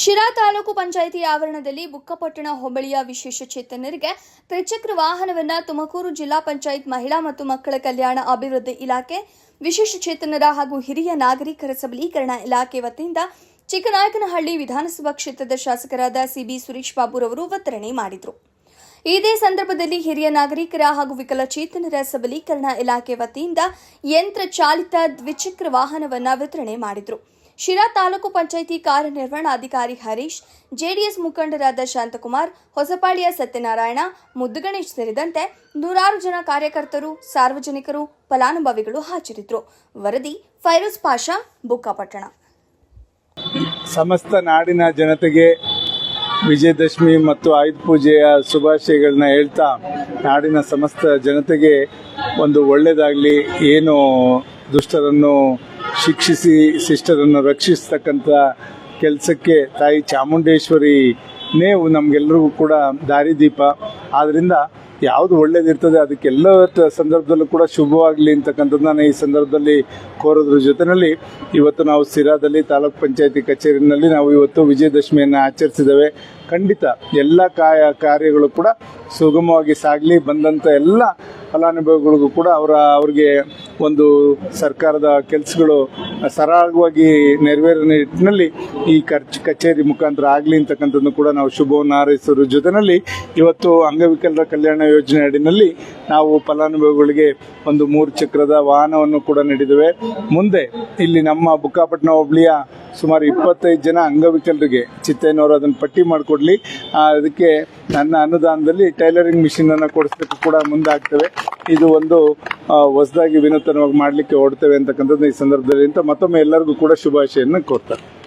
ಶಿರಾ ತಾಲೂಕು ಪಂಚಾಯಿತಿ ಆವರಣದಲ್ಲಿ ಬುಕ್ಕಪಟ್ಟಣ ಹೋಬಳಿಯ ವಿಶೇಷ ಚೇತನರಿಗೆ ತ್ರಿಚಕ್ರ ವಾಹನವನ್ನ ತುಮಕೂರು ಜಿಲ್ಲಾ ಪಂಚಾಯತ್ ಮಹಿಳಾ ಮತ್ತು ಮಕ್ಕಳ ಕಲ್ಯಾಣ ಅಭಿವೃದ್ಧಿ ಇಲಾಖೆ, ವಿಶೇಷ ಚೇತನರ ಹಾಗೂ ಹಿರಿಯ ನಾಗರಿಕರ ಸಬಲೀಕರಣ ಇಲಾಖೆ ವತಿಯಿಂದ ಚಿಕ್ಕನಾಯಕನಹಳ್ಳಿ ವಿಧಾನಸಭಾ ಕ್ಷೇತ್ರದ ಶಾಸಕರಾದ ಸಿಬಿ ಸುರೇಶ್ ಬಾಬುರವರು ವಿತರಣೆ ಮಾಡಿದರು. ಇದೇ ಸಂದರ್ಭದಲ್ಲಿ ಹಿರಿಯ ನಾಗರಿಕರ ಹಾಗೂ ವಿಕಲಚೇತನರ ಸಬಲೀಕರಣ ಇಲಾಖೆ ವತಿಯಿಂದ ಯಂತ್ರ ಚಾಲಿತ ದ್ವಿಚಕ್ರ ವಾಹನವನ್ನು ವಿತರಣೆ ಮಾಡಿದರು. ಶಿರಾ ತಾಲೂಕು ಪಂಚಾಯಿತಿ ಕಾರ್ಯನಿರ್ವಹಣಾಧಿಕಾರಿ ಹರೀಶ್, ಜೆಡಿಎಸ್ ಮುಖಂಡರಾದ ಶಾಂತಕುಮಾರ್, ಹೊಸಪಾಳ್ಯ ಸತ್ಯನಾರಾಯಣ, ಮುದ್ದುಗಣೇಶ್ ಸೇರಿದಂತೆ ನೂರಾರು ಜನ ಕಾರ್ಯಕರ್ತರು, ಸಾರ್ವಜನಿಕರು ಫಲಾನುಭವಿಗಳು ಹಾಜರಿದ್ದರು. ವರದಿ ಫೈರೋಜ್ ಪಾಷಾ, ಬುಕ್ಕಾಪಟ್ಟಣ. ಸಮಸ್ತ ನಾಡಿನ ಜನತೆಗೆ ವಿಜಯದಶಮಿ ಮತ್ತು ಆಯುಧ ಪೂಜೆಯ ಶುಭಾಶಯಗಳನ್ನ ಹೇಳ್ತಾ ನಾಡಿನ ಸಮಸ್ತ ಜನತೆಗೆ ಒಂದು ಒಳ್ಳೆಯದಾಗಲಿ ಏನು ದುಷ್ಟರನ್ನು ಶಿಕ್ಷಿಸಿ ಸಿಸ್ಟರನ್ನು ರಕ್ಷಿಸ್ತಕ್ಕಂಥ ಕೆಲಸಕ್ಕೆ ತಾಯಿ ಚಾಮುಂಡೇಶ್ವರಿ ನೇವು ನಮಗೆಲ್ಲರಿಗೂ ಕೂಡ ದಾರಿದೀಪ ಆದ್ದರಿಂದ ಯಾವುದು ಒಳ್ಳೇದಿರ್ತದೆ ಅದಕ್ಕೆಲ್ಲ ಸಂದರ್ಭದಲ್ಲೂ ಕೂಡ ಶುಭವಾಗಲಿ ಅಂತಕ್ಕಂಥದ್ದನ್ನ ಈ ಸಂದರ್ಭದಲ್ಲಿ ಕೋರೋದ್ರ ಜೊತೆಯಲ್ಲಿ ಇವತ್ತು ನಾವು ಸಿರಾದಲ್ಲಿ ತಾಲೂಕ್ ಪಂಚಾಯತಿ ಕಚೇರಿನಲ್ಲಿ ನಾವು ಇವತ್ತು ವಿಜಯದಶಮಿಯನ್ನು ಆಚರಿಸಿದ್ದೇವೆ. ಖಂಡಿತ ಎಲ್ಲ ಕಾಯ ಕಾರ್ಯಗಳು ಕೂಡ ಸುಗಮವಾಗಿ ಸಾಗಲಿ ಬಂದಂಥ ಎಲ್ಲ ಫಲಾನುಭವಿಗಳಿಗೂ ಕೂಡ ಅವರ ಅವ್ರಿಗೆ ಒಂದು ಸರ್ಕಾರದ ಕೆಲಸಗಳು ಸರಾಗವಾಗಿ ನೆರವೇರಿನ ನಿಟ್ಟಿನಲ್ಲಿ ಈ ಖರ್ಚು ಕಚೇರಿ ಮುಖಾಂತರ ಆಗಲಿ ಅಂತಕ್ಕಂಥದ್ದು ಕೂಡ ನಾವು ಶುಭವನ್ನು ಹಾರೈಸೋದ್ರ ಜೊತೆಯಲ್ಲಿ ಇವತ್ತು ಅಂಗವಿಕಲರ ಕಲ್ಯಾಣ ಯೋಜನೆ ಅಡಿನಲ್ಲಿ ನಾವು ಫಲಾನುಭವಿಗಳಿಗೆ ಒಂದು ಮೂರು ಚಕ್ರದ ವಾಹನವನ್ನು ಕೂಡ ನೀಡಿದ್ದೇವೆ. ಮುಂದೆ ಇಲ್ಲಿ ನಮ್ಮ ಬುಕ್ಕಾಪಟ್ಟಣ ಹೋಬಳಿಯ ಸುಮಾರು ಇಪ್ಪತ್ತೈದು ಜನ ಅಂಗವಿಕಲರಿಗೆ ಚಿತ್ತಯ್ಯನವರು ಅದನ್ನು ಪಟ್ಟಿ ಮಾಡಿಕೊಡ್ಲಿ. ಅದಕ್ಕೆ ನನ್ನ ಅನುದಾನದಲ್ಲಿ ಟೈಲರಿಂಗ್ ಮಿಷಿನ್ ಅನ್ನು ಕೊಡಿಸ್ಲಿಕ್ಕೆ ಕೂಡ ಮುಂದಾಗ್ತವೆ. ಇದು ಒಂದು ಹೊಸದಾಗಿ ವಿನೂತನವಾಗಿ ಮಾಡಲಿಕ್ಕೆ ಹೊಡ್ತೇವೆ ಅಂತಕ್ಕಂಥದ್ದು ಈ ಸಂದರ್ಭದಲ್ಲಿ ಅಂತ ಮತ್ತೊಮ್ಮೆ ಎಲ್ಲರಿಗೂ ಕೂಡ ಶುಭಾಶಯನ್ನು ಕೋರ್ತಾರೆ